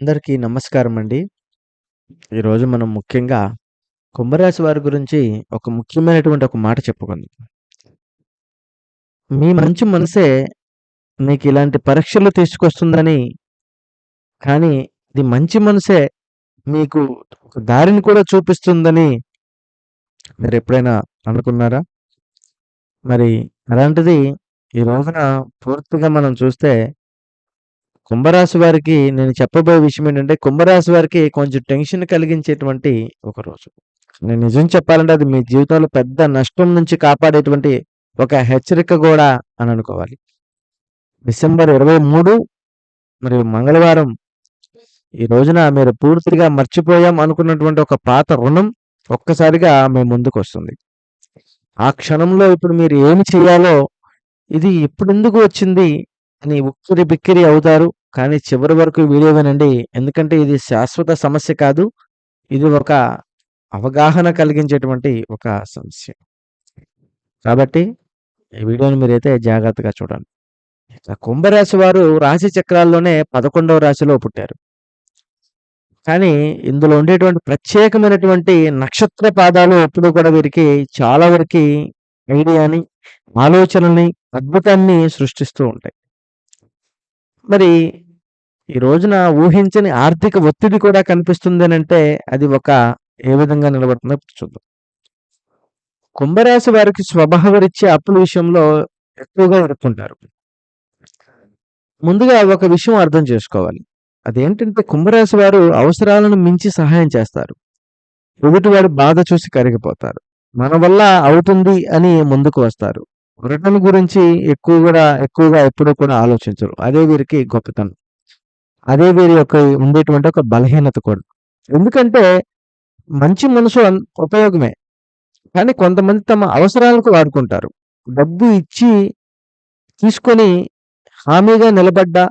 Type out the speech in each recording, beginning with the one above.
అందరికీ నమస్కారం అండి. ఈరోజు మనం ముఖ్యంగా కుంభరాశి వారి గురించి ఒక ముఖ్యమైనటువంటి ఒక మాట చెప్పుకుందాం. మీ మంచి మనసే మీకు ఇలాంటి పరీక్షలు తీసుకొస్తుందని కానీ ఇది మంచి మనసే మీకు ఒక దారిని కూడా చూపిస్తుందని మీరు ఎప్పుడైనా అనుకున్నారా? మరి అలాంటిది ఈ రోజున పూర్తిగా మనం చూస్తే కుంభరాశి వారికి నేను చెప్పబోయే విషయం ఏంటంటే కుంభరాశి వారికి కొంచెం టెన్షన్ కలిగించేటువంటి ఒక రోజు. నేను నిజం చెప్పాలంటే అది మీ జీవితంలో పెద్ద నష్టం నుంచి కాపాడేటువంటి ఒక హెచ్చరిక కూడా అని అనుకోవాలి. డిసెంబర్ 23 మరియు మంగళవారం ఈ రోజున మీరు పూర్తిగా మర్చిపోయాం అనుకున్నటువంటి ఒక పాత రుణం ఒక్కసారిగా మీ ముందుకొస్తుంది. ఆ క్షణంలో ఇప్పుడు మీరు ఏమి చేయాలో ఇది ఎప్పుడెందుకు వచ్చింది అని ఉక్కిరి బిక్కిరి అవుతారు. కానీ చివరి వరకు వీడియో వినండి. ఎందుకంటే ఇది శాశ్వత సమస్య కాదు. ఇది ఒక అవగాహన కలిగించేటువంటి ఒక సమస్య. కాబట్టి ఈ వీడియోని మీరైతే జాగ్రత్తగా చూడండి. కుంభరాశి వారు రాశి చక్రాల్లోనే 11వ రాశిలో పుట్టారు. కానీ ఇందులో ఉండేటువంటి ప్రత్యేకమైనటువంటి నక్షత్ర పాదాలు ఎప్పుడు కూడా వీరికి చాలా వరకి ఐడియాని, ఆలోచనల్ని, అద్భుతాన్ని సృష్టిస్తూ ఉంటాయి. మరి ఈ రోజున ఊహించని ఆర్థిక ఒత్తిడి కూడా కనిపిస్తుంది అంటే అది ఒక ఏ విధంగా నిలబడుతుందో చూద్దాం. కుంభరాశి వారికి స్వభావరిచ్చే అప్పుల విషయంలో ఎక్కువగా ఎదుర్కొంటారు ముందుగా ఒక విషయం అర్థం చేసుకోవాలి. అదేంటంటే కుంభరాశి వారు అవసరాలను మించి సహాయం చేస్తారు. ఎదుటివాడు బాధ చూసి కరిగిపోతారు. మన వల్ల అవుతుంది అని ముందుకు వస్తారు. రిటర్న్ గురించి ఎక్కువ కూడా ఎక్కువగా ఎప్పుడూ కూడా ఆలోచించరు. అదే వీరికి గొప్పతనం. అదే వీరి యొక్క ఉండేటువంటి ఒక బలహీనత కూడా. ఎందుకంటే మంచి మనసు ఉపయోగమే. కానీ కొంతమంది తమ అవసరాలకు వాడుకుంటారు. డబ్బు ఇచ్చి తీసుకొని హామీగా నిలబడ్డా,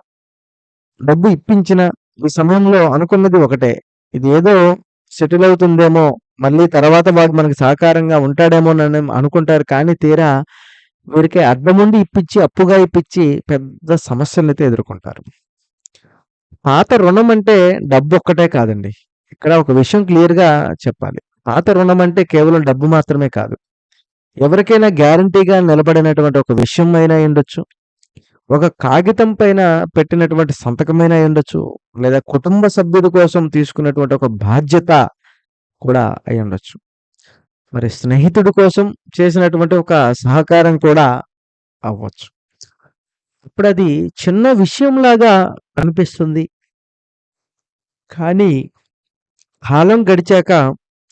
డబ్బు ఇప్పించిన ఈ సమయంలో అనుకున్నది ఒకటే. ఇది ఏదో సెటిల్ అవుతుందేమో, మళ్ళీ తర్వాత వాడు మనకు సహకారంగా ఉంటాడేమోనని అనుకుంటారు. కానీ తీరా వీరికి అడ్డముండి ఇప్పించి, అప్పుగా ఇప్పించి పెద్ద సమస్యలనైతే ఎదుర్కొంటారు. పాత రుణం అంటే డబ్బు ఒక్కటే కాదండి. ఇక్కడ ఒక విషయం క్లియర్‌గా చెప్పాలి. పాత రుణం అంటే కేవలం డబ్బు మాత్రమే కాదు. ఎవరికైనా గ్యారంటీగా నిలబడినటువంటి ఒక విషయం అయినా ఉండొచ్చు ఒక కాగితం పైన పెట్టినటువంటి సంతకమైనా ఉండొచ్చు లేదా కుటుంబ సభ్యుడి కోసం తీసుకున్నటువంటి ఒక బాధ్యత కూడా అయి ఉండొచ్చు మరి స్నేహితుడి కోసం చేసినటువంటి ఒక సహకారం కూడా అవ్వచ్చు. ఇప్పుడు అది చిన్న విషయంలాగా అనిపిస్తుంది. కానీ కాలం గడిచాక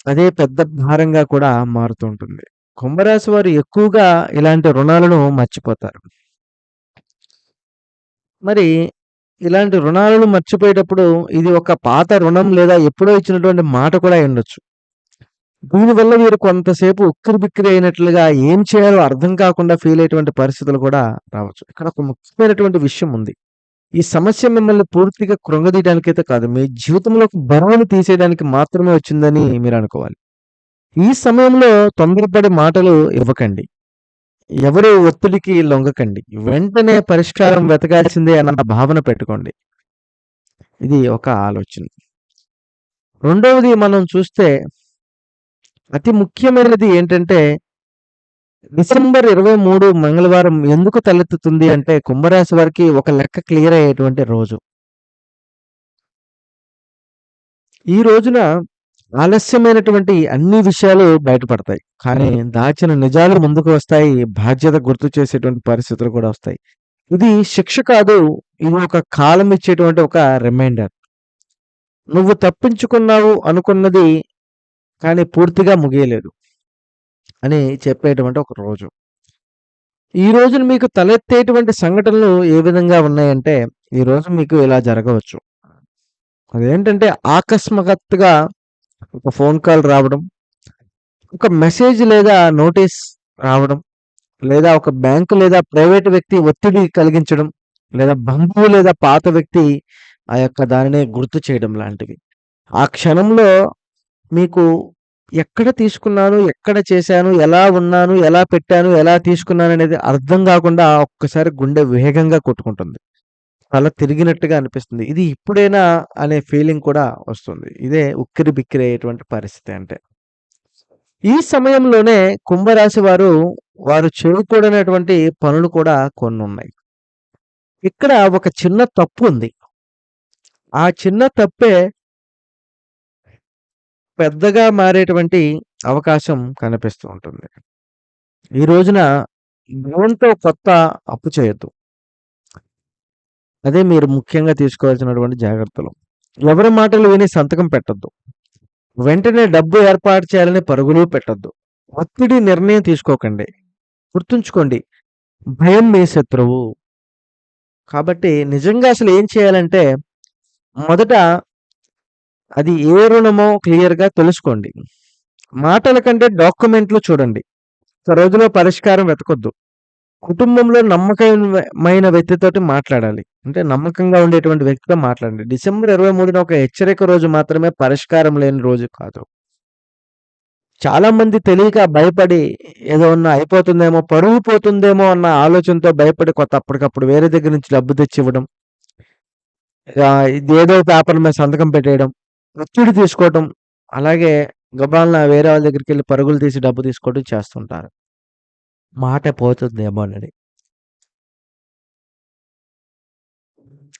అదే పెద్ద భారంగా కూడా మారుతూ ఉంటుంది. కుంభరాశి వారు ఎక్కువగా ఇలాంటి రుణాలను మర్చిపోతారు. మరి ఇలాంటి రుణాలను మర్చిపోయేటప్పుడు ఇది ఒక పాత రుణం లేదా ఎప్పుడో ఇచ్చినటువంటి మాట కూడా ఉండొచ్చు దీనివల్ల వీరు కొంతసేపు ఉక్కిరిబిక్కిరి అయినట్లుగా ఏం చేయాలో అర్థం కాకుండా ఫీల్ అయ్యేటువంటి పరిస్థితులు కూడా రావచ్చు. ఇక్కడ ఒక ముఖ్యమైనటువంటి విషయం ఉంది. ఈ సమస్య మిమ్మల్ని పూర్తిగా కృంగదీయడానికైతే కాదు. మీ జీవితంలో బరువును తీసేయడానికి మాత్రమే వచ్చిందని మీరు అనుకోవాలి. ఈ సమయంలో తొందరపడి మాటలు ఇవ్వకండి. ఎవరి ఒత్తిడికి లొంగకండి. వెంటనే పరిష్కారం వెతకాల్సిందే అన్న భావన పెట్టుకోండి. ఇది ఒక ఆలోచన. రెండవది మనం చూస్తే అతి ముఖ్యమైనది ఏంటంటే డిసెంబర్ 23 మంగళవారం ఎందుకు తలెత్తుతుంది అంటే కుంభరాశి వారికి ఒక లెక్క క్లియర్ అయ్యేటువంటి రోజు. ఈ రోజున ఆలస్యమైనటువంటి అన్ని విషయాలు బయటపడతాయి. కానీ దాచిన నిజాలు ముందుకు వస్తాయి. బాధ్యత గుర్తు చేసేటువంటి పరిస్థితులు కూడా వస్తాయి. ఇది శిక్ష కాదు. ఇది ఒక కాలం ఇచ్చేటువంటి ఒక రిమైండర్. నువ్వు తప్పించుకున్నావు అనుకున్నది కానీ పూర్తిగా ముగియలేదు. అని చెప్పేటువంటి ఒక రోజు. ఈ రోజున మీకు తలెత్తేటువంటి సంఘటనలు ఏ విధంగా ఉన్నాయంటే ఈరోజు మీకు ఇలా జరగవచ్చు. అదేంటంటే ఆకస్మాత్తుగా ఒక ఫోన్ కాల్ రావడం. ఒక మెసేజ్ లేదా నోటీస్ రావడం. లేదా ఒక బ్యాంకు లేదా ప్రైవేట్ వ్యక్తి ఒత్తిడి కలిగించడం. లేదా బంధువు లేదా పాత వ్యక్తి ఆ యొక్క దానిని గుర్తు చేయడం లాంటివి. ఆ క్షణంలో మీకు ఎక్కడ తీసుకున్నాను? ఎక్కడ చేశాను? ఎలా ఉన్నాను? ఎలా పెట్టాను? ఎలా తీసుకున్నాను అనేది అర్థం కాకుండా ఒక్కసారి గుండె వేగంగా కొట్టుకుంటుంది. అలా తిరిగినట్టుగా అనిపిస్తుంది. ఇది ఇప్పుడేనా అనే ఫీలింగ్ కూడా వస్తుంది. ఇదే ఉక్కిరి బిక్కిరి అయ్యేటువంటి పరిస్థితి అంటే. ఈ సమయంలోనే కుంభరాశి వారు, వారు చేయకూడనటువంటి పనులు కూడా కొన్ని ఉన్నాయి ఇక్కడ ఒక చిన్న తప్పు ఉంది ఆ చిన్న తప్పే పెద్దగా మారేటువంటి అవకాశం కనిపిస్తూ ఉంటుంది. ఈ రోజున ధనంతో కొత్త అప్పు చేయొద్దు. అదే మీరు ముఖ్యంగా తీసుకోవాల్సినటువంటి జాగ్రత్తలు. ఎవరి మాటలు విని సంతకం పెట్టొద్దు. వెంటనే డబ్బు ఏర్పాటు చేయాలని పరుగులు పెట్టద్దు ఒత్తిడి నిర్ణయం తీసుకోకండి. గుర్తుంచుకోండి. భయం మీ శత్రువు. కాబట్టి నిజంగా అసలు ఏం చేయాలంటే మొదట అది ఏ రుణమో క్లియర్‌గా తెలుసుకోండి. మాటల కంటే డాక్యుమెంట్లు చూడండి. ఒక రోజులో పరిష్కారం వెతకొద్దు. కుటుంబంలో నమ్మకమైన వ్యక్తితోటి మాట్లాడాలి. అంటే నమ్మకంగా ఉండేటువంటి వ్యక్తితో మాట్లాడండి. డిసెంబర్ 23న ఒక హెచ్చరిక రోజు మాత్రమే పరిష్కారం లేని రోజు కాదు. చాలామంది తెలియక భయపడి ఏదో ఉన్న అయిపోతుందేమో, పరువు పోతుందేమో అన్న ఆలోచనతో భయపడి కొత్త అప్పటికప్పుడు వేరే దగ్గర నుంచి డబ్బు తెచ్చివ్వడం. ఇది ఇదేదో పేపర్ మీద సంతకం పెట్టేయడం. ఒత్తిడి తీసుకోవటం. అలాగే గబాల్న వేరే వాళ్ళ దగ్గరికి వెళ్ళి పరుగులు తీసి డబ్బు తీసుకోవడం చేస్తుంటారు. మాట పోతుందేమోనని.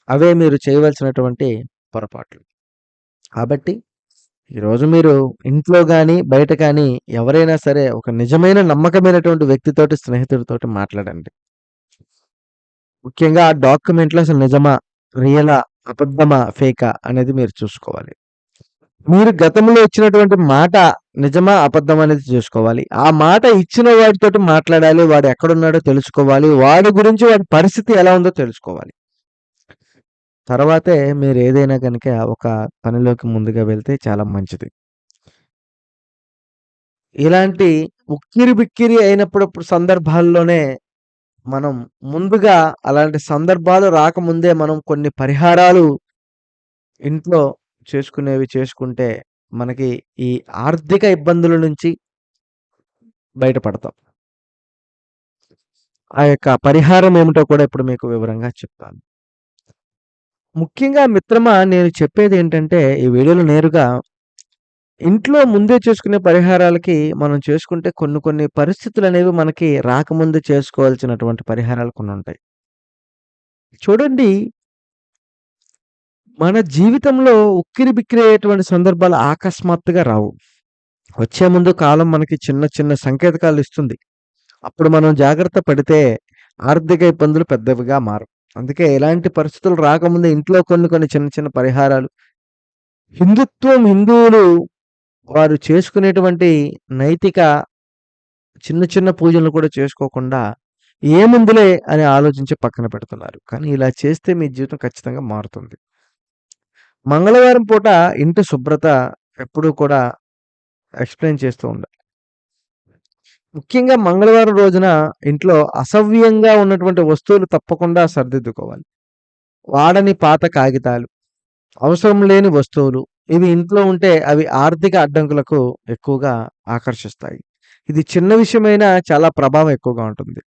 అవే మీరు చేయవలసినటువంటి పొరపాట్లు. కాబట్టి ఈరోజు మీరు ఇంట్లో కానీ బయట కానీ ఎవరైనా సరే ఒక నిజమైన నమ్మకమైనటువంటి వ్యక్తితోటి, స్నేహితుడితోటి మాట్లాడండి. ముఖ్యంగా ఆ డాక్యుమెంట్లు అసలు నిజమా? రియలా? అబద్ధమా? ఫేకా? అనేది మీరు చూసుకోవాలి. మీరు గతంలో ఇచ్చినటువంటి మాట నిజమా? అబద్ధం అనేది చూసుకోవాలి. ఆ మాట ఇచ్చిన వాడితో మాట్లాడాలి. వాడు ఎక్కడున్నాడో తెలుసుకోవాలి. వాడి గురించి వాడి పరిస్థితి ఎలా ఉందో తెలుసుకోవాలి. తర్వాతే మీరు ఏదైనా కనుక ఒక పనిలోకి ముందుగా వెళ్తే చాలా మంచిది. ఇలాంటి ఉక్కిరి బిక్కిరి అయినప్పుడప్పుడు సందర్భాల్లోనే మనం ముందుగా అలాంటి సందర్భాలు రాకముందే మనం కొన్ని పరిహారాలు ఇంట్లో చేసుకునేవి చేసుకుంటే మనకి ఈ ఆర్థిక ఇబ్బందుల నుంచి బయటపడతాం. ఆ యొక్క పరిహారం ఏమిటో కూడా ఇప్పుడు మీకు వివరంగా చెప్తాను. ముఖ్యంగా మిత్రమా నేను చెప్పేదేంటంటే ఈ వీడియోలో నేరుగా ఇంట్లో ముందే చేసుకునే పరిహారాలకి మనం చేసుకుంటే కొన్ని కొన్ని పరిస్థితులనేవి మనకి రాకముందు చేసుకోవాల్సినటువంటి పరిహారాలు కొన్నుంటాయి. చూడండి మన జీవితంలో ఉక్కిరిబిక్కిరి అయ్యేటువంటి సందర్భాలు ఆకస్మాత్తుగా రావు. వచ్చే ముందు కాలం మనకి చిన్న చిన్న సంకేతకాలు ఇస్తుంది. అప్పుడు మనం జాగ్రత్త పడితే ఆర్థిక ఇబ్బందులు పెద్దవిగా మారు అందుకే ఎలాంటి పరిస్థితులు రాకముందే ఇంట్లో కొన్ని కొన్ని చిన్న చిన్న పరిహారాలు హిందుత్వం హిందువులు వారు చేసుకునేటువంటి నైతిక చిన్న చిన్న పూజలు కూడా చేసుకోకుండా ఏముందిలే అని ఆలోచించి పక్కన పెడుతున్నారు. కానీ ఇలా చేస్తే మీ జీవితం ఖచ్చితంగా మారుతుంది. మంగళవారం పూట ఇంటి శుభ్రత ఎప్పుడూ కూడా ఎక్స్‌ప్లెయిన్ చేస్తూ ఉండాలి. ముఖ్యంగా మంగళవారం రోజున ఇంట్లో అసవ్యంగా ఉన్నటువంటి వస్తువులు తప్పకుండా సరిదిద్దుకోవాలి. వాడని పాత కాగితాలు, అవసరం లేని వస్తువులు ఇవి ఇంట్లో ఉంటే అవి ఆర్థిక అడ్డంకులకు ఎక్కువగా ఆకర్షిస్తాయి. ఇది చిన్న విషయమైనా చాలా ప్రభావం ఎక్కువగా ఉంటుంది.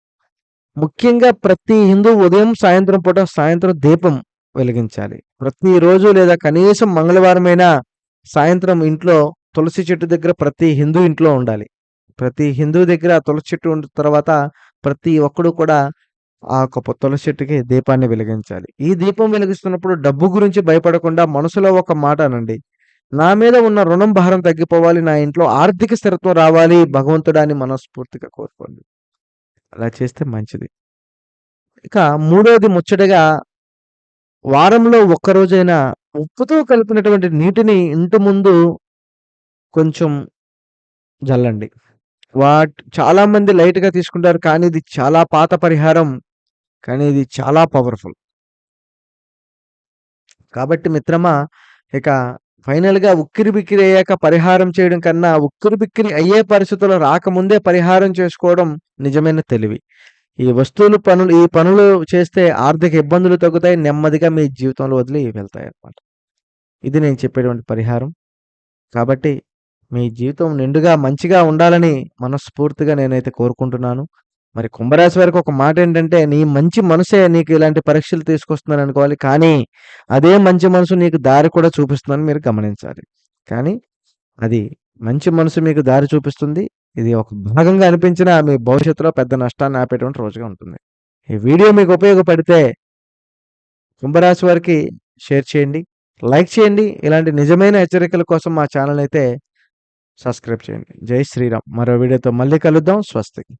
ముఖ్యంగా ప్రతి హిందూ ఉదయం, సాయంత్రం పూట సాయంత్రం దీపం వెలిగించాలి. ప్రతిరోజు లేదా కనీసం మంగళవారమైనా సాయంత్రం ఇంట్లో తులసి చెట్టు దగ్గర ప్రతి హిందూ ఇంట్లో ఉండాలి. ప్రతి హిందూ దగ్గర తులసి చెట్టు ఉన్న తర్వాత ప్రతి ఒక్కడు కూడా ఆ యొక్క తులసి చెట్టుకి దీపాన్ని వెలిగించాలి. ఈ దీపం వెలిగిస్తున్నప్పుడు డబ్బు గురించి భయపడకుండా మనసులో ఒక మాట అనండి. నా మీద ఉన్న రుణం భారం తగ్గిపోవాలి. నా ఇంట్లో ఆర్థిక స్థిరత్వం రావాలి భగవంతుడా అని మనస్ఫూర్తిగా కోరుకోండి. అలా చేస్తే మంచిది. ఇక మూడోది ముచ్చటగా వారంలో ఒక్కరోజైనా ఉప్పుతో కలిపినటువంటి నీటిని ఇంటి ముందు కొంచెం జల్లండి. వాట్ చాలామంది లైట్‌గా తీసుకుంటారు. కానీ ఇది చాలా పాత పరిహారం. కానీ ఇది చాలా పవర్‌ఫుల్. కాబట్టి మిత్రమా ఇక ఫైనల్‌గా ఉక్కిరిబిక్కిరి అయ్యాక పరిహారం చేయడం కన్నా ఉక్కిరిబిక్కిరి అయ్యే పరిస్థితులు రాకముందే పరిహారం చేసుకోవడం నిజమైన తెలివి. ఈ వస్తువులు పనులు ఈ పనులు చేస్తే ఆర్థిక ఇబ్బందులు తగ్గుతాయి. నెమ్మదిగా మీ జీవితంలో వదిలి వెళ్తాయి అన్నమాట ఇది నేను చెప్పేటువంటి పరిహారం. కాబట్టి మీ జీవితం నిండుగా మంచిగా ఉండాలని మనస్ఫూర్తిగా నేనైతే కోరుకుంటున్నాను. మరి కుంభరాశి వారికి ఒక మాట ఏంటంటే, నీ మంచి మనసే నీకు ఇలాంటి పరీక్షలు తీసుకొస్తుందని అనుకోవాలి. కానీ, అదే మంచి మనసు నీకు దారి కూడా చూపిస్తుందని మీరు గమనించాలి. కానీ, అది మంచి మనసు మీకు దారి చూపిస్తుంది. ఇది ఒక భాగంగా అనిపించిన మీ భవిష్యత్తులో పెద్ద నష్టాన్ని ఆపేటువంటి రోజుగా ఉంటుంది. ఈ వీడియో మీకు ఉపయోగపడితే కుంభరాశి వారికి షేర్ చేయండి. లైక్ చేయండి. ఇలాంటి నిజమైన హెచ్చరికల కోసం మా ఛానల్ అయితే సబ్స్క్రైబ్ చేయండి. జై శ్రీరామ్. మరో వీడియోతో మళ్ళీ కలుద్దాం. స్వస్తికి